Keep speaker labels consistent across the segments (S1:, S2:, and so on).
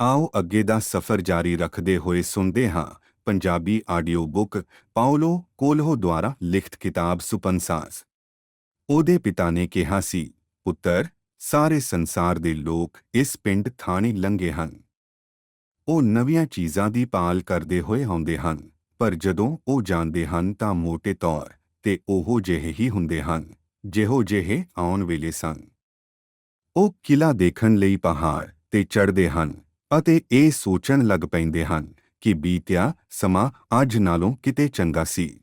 S1: ਆਓ ਅੱਗੇ ਦਾ ਸਫ਼ਰ ਜਾਰੀ ਰੱਖਦੇ ਹੋਏ ਸੁਣਦੇ ਹਾਂ। Punjabi audio book Paulo Coelho ਦੁਆਰਾ ਲਿਖਤ ਕਿਤਾਬ ਸੁਪਨਸਾਸ ਉਹਦੇ ਪਿਤਾ ਨੇ ਕਿਹਾ ਸੀ, ਪੁੱਤਰ, ਸਾਰੇ ਸੰਸਾਰ ਦੇ ਲੋਕ ਇਸ ਪਿੰਡ ਥਾਣੀ ਲੰਘੇ ਹਨ। ਉਹ ਨਵੀਆਂ ਚੀਜ਼ਾਂ ਦੀ ਪਾਲ ਕਰਦੇ ਹੋਏ ਆਉਂਦੇ ਹਨ, ਪਰ ਜਦੋਂ ਉਹ ਜਾਂਦੇ ਹਨ ਤਾਂ ਮੋٹے ਤੌਰ ਤੇ ਉਹੋ ਜਿਹੇ ਹੀ ਹੁੰਦੇ ਹਨ, ਜਿਹੋ ਜਿਹੇ ਆਉਣ ਵੇਲੇ ਸਨ। ਉਹ ਕਿਲਾ ਦੇਖਣ ਲਈ ਪਹਾੜ ਤੇ ਚੜ੍ਹਦੇ ਹਨ ਅਤੇ ਇਹ ਸੋਚਣ ਲੱਗ ਪੈਂਦੇ ਹਨ ਕਿ ਬੀਤਿਆ ਸਮਾਂ ਅੱਜ ਨਾਲੋਂ ਕਿਤੇ ਚੰਗਾ ਸੀ।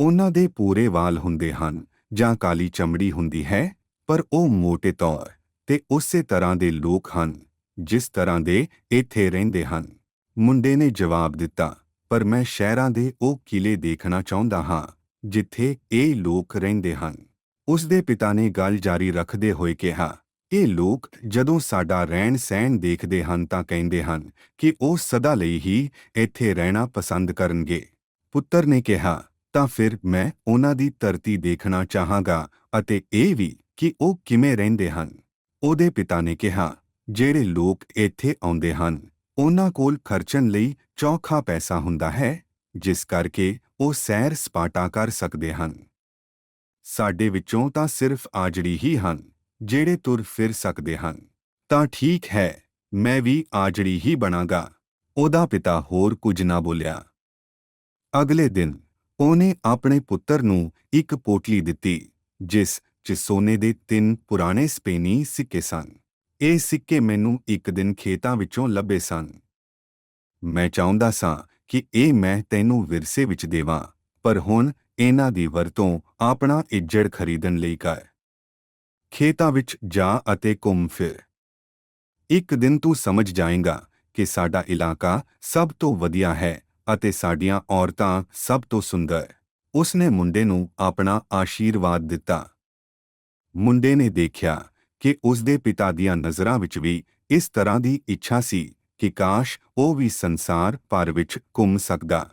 S1: ਉਹਨਾਂ ਦੇ ਪੂਰੇ ਵਾਲ ਹੁੰਦੇ ਹਨ ਜਾਂ ਕਾਲੀ ਚਮੜੀ ਹੁੰਦੀ ਹੈ, ਪਰ ਉਹ ਮੋਟੇ ਤੌਰ ਤੇ ਉਸੇ ਤਰ੍ਹਾਂ ਦੇ ਲੋਕ ਹਨ ਜਿਸ ਤਰ੍ਹਾਂ ਦੇ ਇੱਥੇ ਰਹਿੰਦੇ ਹਨ। ਮੁੰਡੇ ਨੇ ਜਵਾਬ ਦਿੱਤਾ, ਪਰ ਮੈਂ ਸ਼ਹਿਰਾਂ ਦੇ ਉਹ ਕਿਲੇ ਦੇਖਣਾ ਚਾਹੁੰਦਾ ਹਾਂ ਜਿੱਥੇ ਇਹ ਲੋਕ ਰਹਿੰਦੇ ਹਨ। ਉਸ ਦੇ ਪਿਤਾ ਨੇ ਗੱਲ ਜਾਰੀ ਰੱਖਦੇ ਹੋਏ ਕਿਹਾ ਇਹ ਲੋਕ ਜਦੋਂ ਸਾਡਾ ਰਹਿਣ ਸਹਿਣ ਦੇਖਦੇ ਹਨ ਤਾਂ ਕਹਿੰਦੇ ਹਨ ਕਿ ਉਹ ਸਦਾ ਲਈ ਹੀ ਇੱਥੇ ਰਹਿਣਾ ਪਸੰਦ ਕਰਨਗੇ। ਪੁੱਤਰ ਨੇ ਕਿਹਾ, ਤਾਂ ਫਿਰ ਮੈਂ ਉਹਨਾਂ ਦੀ ਧਰਤੀ ਦੇਖਣਾ ਚਾਹਾਂਗਾ ਅਤੇ ਇਹ ਵੀ ਕਿ ਉਹ ਕਿਵੇਂ ਰਹਿੰਦੇ ਹਨ। ਉਹਦੇ ਪਿਤਾ ਨੇ ਕਿਹਾ, ਜਿਹੜੇ ਲੋਕ ਇੱਥੇ ਆਉਂਦੇ ਹਨ, ਉਹਨਾਂ ਕੋਲ ਖਰਚਣ ਲਈ ਚੌਖਾ ਪੈਸਾ ਹੁੰਦਾ ਹੈ, ਜਿਸ ਕਰਕੇ ਉਹ ਸੈਰ ਸਪਾਟਾ ਕਰ ਸਕਦੇ ਹਨ। ਸਾਡੇ ਵਿੱਚੋਂ ਤਾਂ ਸਿਰਫ ਆਜੜੀ ਹੀ ਹਨ। ਜਿਹੜੇ ਤੁਰ ਫਿਰ ਸਕਦੇ ਹਨ, ਤਾਂ ਠੀਕ ਹੈ, ਮੈਂ ਵੀ ਆਜੜੀ ਹੀ ਬਣਾਂਗਾ। ਉਹਦਾ ਪਿਤਾ ਹੋਰ ਕੁਝ ਨਾ ਬੋਲਿਆ। ਅਗਲੇ ਦਿਨ ਉਹਨੇ ਆਪਣੇ ਪੁੱਤਰ ਨੂੰ ਇੱਕ ਪੋਟਲੀ ਦਿੱਤੀ, ਜਿਸ 'ਚ ਸੋਨੇ ਦੇ ਤਿੰਨ ਪੁਰਾਣੇ ਸਪੇਨੀ ਸਿੱਕੇ ਸਨ। ਇਹ ਸਿੱਕੇ ਮੈਨੂੰ ਇੱਕ ਦਿਨ ਖੇਤਾਂ ਵਿੱਚੋਂ ਲੱਭੇ ਸਨ। ਮੈਂ ਚਾਹੁੰਦਾ ਸਾਂ ਕਿ ਇਹ ਮੈਂ ਤੈਨੂੰ ਵਿਰਸੇ ਵਿੱਚ ਦੇਵਾਂ, ਪਰ ਹੁਣ ਇਹਨਾਂ ਦੀ ਵਰਤੋਂ ਆਪਣਾ ਇੱਜੜ ਖਰੀਦਣ ਲਈ ਕਰ। ਖੇਤਾਂ ਵਿੱਚ ਜਾ ਅਤੇ ਘੁੰਮ ਫਿਰ। ਇੱਕ ਦਿਨ ਤੂੰ ਸਮਝ ਜਾਏਗਾ ਕਿ ਸਾਡਾ ਇਲਾਕਾ ਸਭ ਤੋਂ ਵਧੀਆ ਹੈ ਅਤੇ ਸਾਡੀਆਂ ਔਰਤਾਂ ਸਭ ਤੋਂ ਸੁੰਦਰ। ਉਸਨੇ ਮੁੰਡੇ ਨੂੰ ਆਪਣਾ ਆਸ਼ੀਰਵਾਦ ਦਿੱਤਾ। ਮੁੰਡੇ ਨੇ ਦੇਖਿਆ ਕਿ ਉਸਦੇ ਪਿਤਾ ਦੀਆਂ ਨਜ਼ਰਾਂ ਵਿੱਚ ਵੀ ਇਸ ਤਰ੍ਹਾਂ ਦੀ ਇੱਛਾ ਸੀ ਕਿ ਕਾਸ਼ ਉਹ ਵੀ ਸੰਸਾਰ ਭਰ ਵਿੱਚ ਘੁੰਮ ਸਕਦਾ।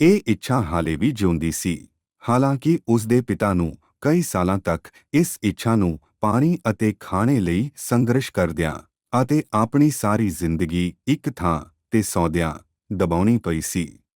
S1: ਇਹ ਇੱਛਾ ਹਾਲੇ ਵੀ ਜਿਉਂਦੀ ਸੀ। ਹਾਲਾਂਕਿ ਉਸਦੇ ਪਿਤਾ ਨੂੰ ਕਈ ਸਾਲਾਂ ਤੱਕ ਇਸ ਇੱਛਾ ਨੂੰ ਪਾਣੀ ਅਤੇ ਖਾਣੇ ਲਈ ਸੰਘਰਸ਼ ਕਰਦਿਆਂ ਅਤੇ ਆਪਣੀ ਸਾਰੀ ਜ਼ਿੰਦਗੀ ਇੱਕ ਥਾਂ ਤੇ ਸੌਂਦਿਆਂ ਦਬਾਉਣੀ ਪਈ ਸੀ।